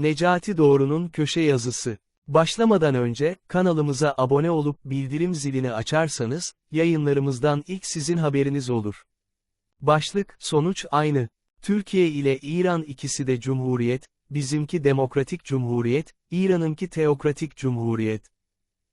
Necati Doğru'nun köşe yazısı. Başlamadan önce, kanalımıza abone olup bildirim zilini açarsanız, yayınlarımızdan ilk sizin haberiniz olur. Başlık, sonuç aynı. Türkiye ile İran ikisi de cumhuriyet, bizimki demokratik cumhuriyet, İran'ınki teokratik cumhuriyet.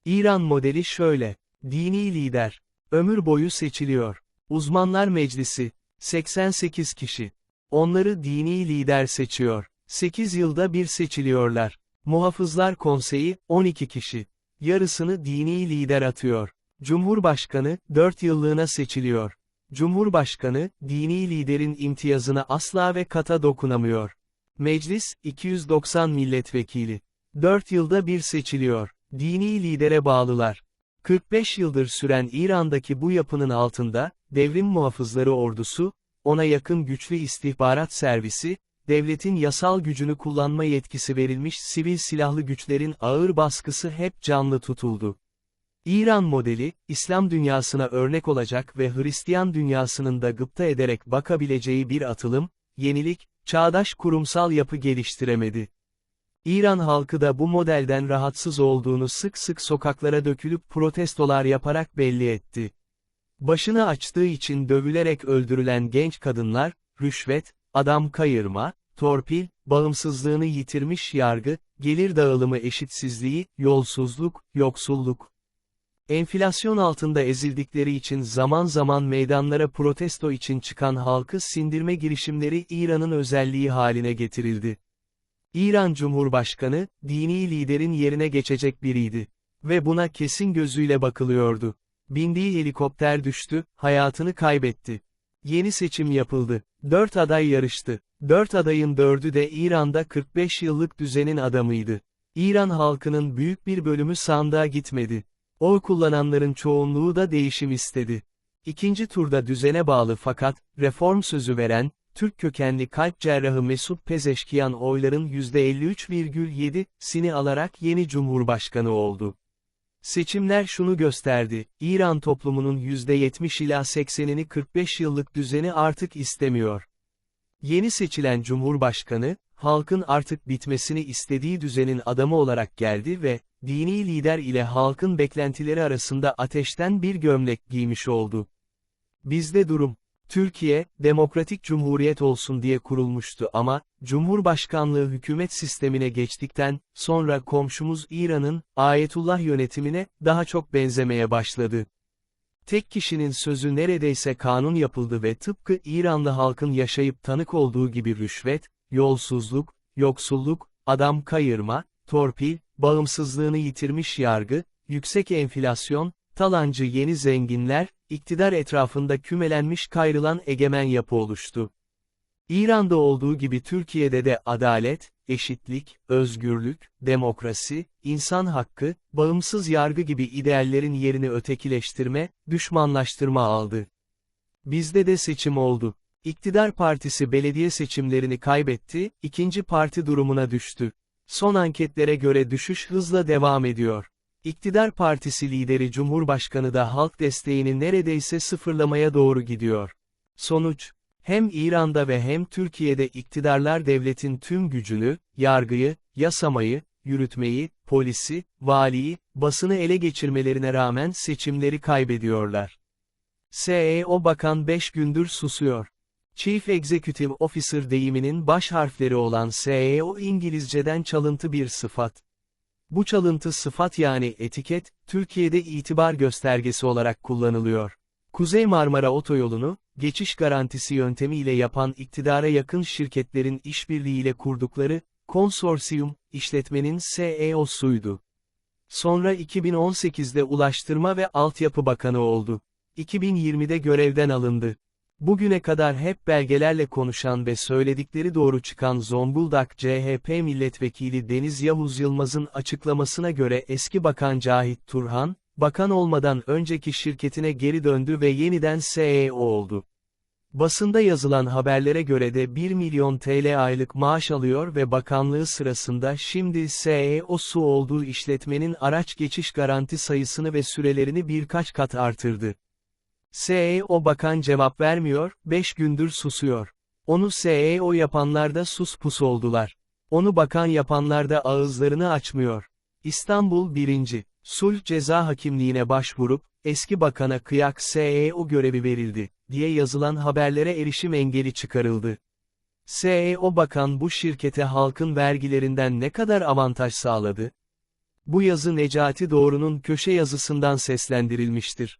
İran modeli şöyle. Dini lider. Ömür boyu seçiliyor. Uzmanlar Meclisi. 88 kişi. Onları dini lider seçiyor. 8 yılda bir seçiliyorlar. Muhafızlar Konseyi, 12 kişi. Yarısını dini lider atıyor. Cumhurbaşkanı, 4 yıllığına seçiliyor. Cumhurbaşkanı, dini liderin imtiyazına asla ve kata dokunamıyor. Meclis, 290 milletvekili. 4 yılda bir seçiliyor. Dini lidere bağlılar. 45 yıldır süren İran'daki bu yapının altında, devrim muhafızları ordusu, ona yakın güçlü istihbarat servisi, devletin yasal gücünü kullanma yetkisi verilmiş sivil silahlı güçlerin ağır baskısı hep canlı tutuldu. İran modeli, İslam dünyasına örnek olacak ve Hristiyan dünyasının da gıpta ederek bakabileceği bir atılım, yenilik, çağdaş kurumsal yapı geliştiremedi. İran halkı da bu modelden rahatsız olduğunu sık sık sokaklara dökülüp protestolar yaparak belli etti. Başını açtığı için dövülerek öldürülen genç kadınlar, rüşvet, adam kayırma, torpil, bağımsızlığını yitirmiş yargı, gelir dağılımı eşitsizliği, yolsuzluk, yoksulluk. Enflasyon altında ezildikleri için zaman zaman meydanlara protesto için çıkan halkı sindirme girişimleri İran'ın özelliği haline getirildi. İran Cumhurbaşkanı, dini liderin yerine geçecek biriydi. Ve buna kesin gözüyle bakılıyordu. Bindiği helikopter düştü, hayatını kaybetti. Yeni seçim yapıldı. Dört aday yarıştı. Dört adayın dördü de İran'da 45 yıllık düzenin adamıydı. İran halkının büyük bir bölümü sandığa gitmedi. Oy kullananların çoğunluğu da değişim istedi. İkinci turda düzene bağlı fakat, reform sözü veren, Türk kökenli kalp cerrahı Mesut Pezeşkiyan oyların %53,7'sini alarak yeni cumhurbaşkanı oldu. Seçimler şunu gösterdi, İran toplumunun %70 ila 80'ini 45 yıllık düzeni artık istemiyor. Yeni seçilen cumhurbaşkanı, halkın artık bitmesini istediği düzenin adamı olarak geldi ve, dini lider ile halkın beklentileri arasında ateşten bir gömlek giymiş oldu. Bizde durum, Türkiye, demokratik cumhuriyet olsun diye kurulmuştu ama, Cumhurbaşkanlığı hükümet sistemine geçtikten, sonra komşumuz İran'ın, Ayetullah yönetimine, daha çok benzemeye başladı. Tek kişinin sözü neredeyse kanun yapıldı ve tıpkı İranlı halkın yaşayıp tanık olduğu gibi rüşvet, yolsuzluk, yoksulluk, adam kayırma, torpil, bağımsızlığını yitirmiş yargı, yüksek enflasyon, talancı yeni zenginler, iktidar etrafında kümelenmiş kayrılan egemen yapı oluştu. İran'da olduğu gibi Türkiye'de de adalet, eşitlik, özgürlük, demokrasi, insan hakkı, bağımsız yargı gibi ideallerin yerini ötekileştirme, düşmanlaştırma aldı. Bizde de seçim oldu. İktidar partisi belediye seçimlerini kaybetti, ikinci parti durumuna düştü. Son anketlere göre düşüş hızla devam ediyor. İktidar partisi lideri Cumhurbaşkanı da halk desteğini neredeyse sıfırlamaya doğru gidiyor. Sonuç, hem İran'da ve hem Türkiye'de iktidarlar devletin tüm gücünü, yargıyı, yasamayı, yürütmeyi, polisi, valiyi, basını ele geçirmelerine rağmen seçimleri kaybediyorlar. SEO Bakan 5 gündür susuyor. Chief Executive Officer deyiminin baş harfleri olan SEO İngilizceden çalıntı bir sıfat. Bu çalıntı sıfat yani etiket, Türkiye'de itibar göstergesi olarak kullanılıyor. Kuzey Marmara Otoyolu'nu, geçiş garantisi yöntemiyle yapan iktidara yakın şirketlerin işbirliğiyle kurdukları, konsorsiyum, işletmenin CEO'suydu. Sonra 2018'de Ulaştırma ve Altyapı Bakanı oldu. 2020'de görevden alındı. Bugüne kadar hep belgelerle konuşan ve söyledikleri doğru çıkan Zonguldak CHP milletvekili Deniz Yavuz Yılmaz'ın açıklamasına göre eski bakan Cahit Turhan, bakan olmadan önceki şirketine geri döndü ve yeniden CEO oldu. Basında yazılan haberlere göre de 1 milyon TL aylık maaş alıyor ve bakanlığı sırasında şimdi CEO'su olduğu işletmenin araç geçiş garanti sayısını ve sürelerini birkaç kat artırdı. CEO bakan cevap vermiyor, 5 gündür susuyor. Onu CEO yapanlar da sus pus oldular. Onu bakan yapanlar da ağızlarını açmıyor. İstanbul 1. Sulh Ceza Hakimliğine başvurup, eski bakana kıyak SEO görevi verildi, diye yazılan haberlere erişim engeli çıkarıldı. SEO bakan bu şirkete halkın vergilerinden ne kadar avantaj sağladı? Bu yazı Necati Doğru'nun köşe yazısından seslendirilmiştir.